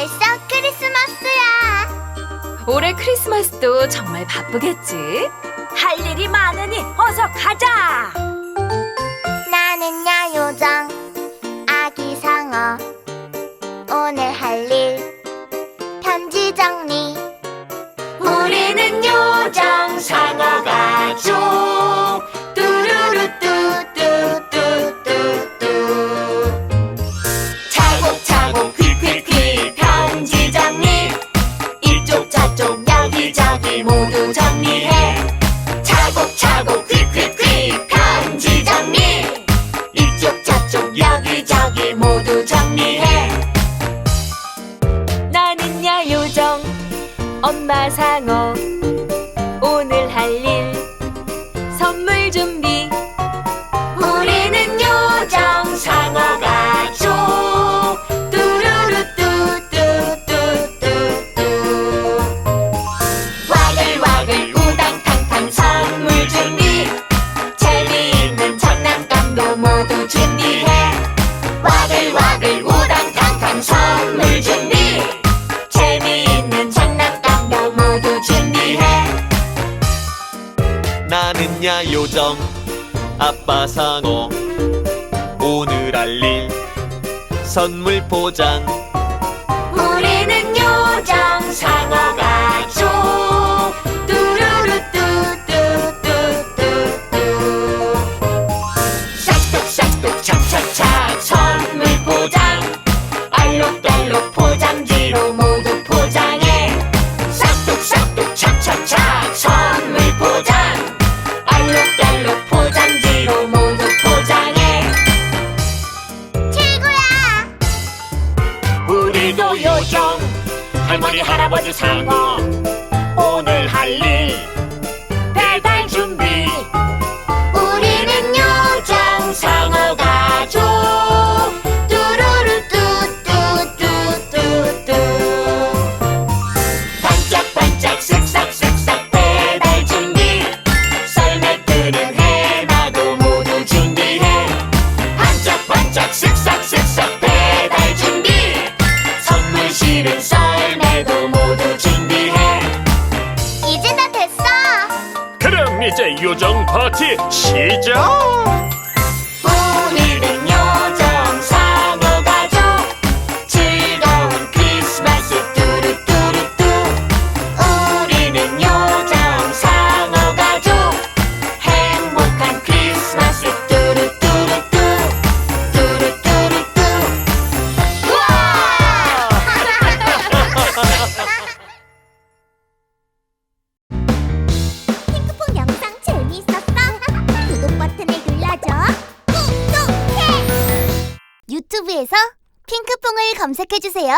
벌써 크리스마스야. 올해 크리스마스도 정말 바쁘겠지? 할 일이 많으니 어서 가자. 나는 야요정 아기 상어 오늘 할 일 편지 정리 우리는 요정 상어가 좋아. 이쪽 여기저기 모두 정리해. 차곡차곡 퀴퀴퀴 편지 정리. 이쪽 저쪽 여기저기 모두 정리해. 나는야 요정 엄마 상어 요정. 아빠 상어 오늘 할 일. 선물 포장. 우리는 요정 상어 가족 뚜루루 뚜뚜뚜뚜뚜. 싹둑싹둑 착착착 선물 포장. 알록달록 포장지로 모두 포장해. 싹둑싹둑 착착착 선 요정? 할머니 할아버지 상어 이제 요정 파티 시작! 유튜브에서 핑크퐁을 검색해주세요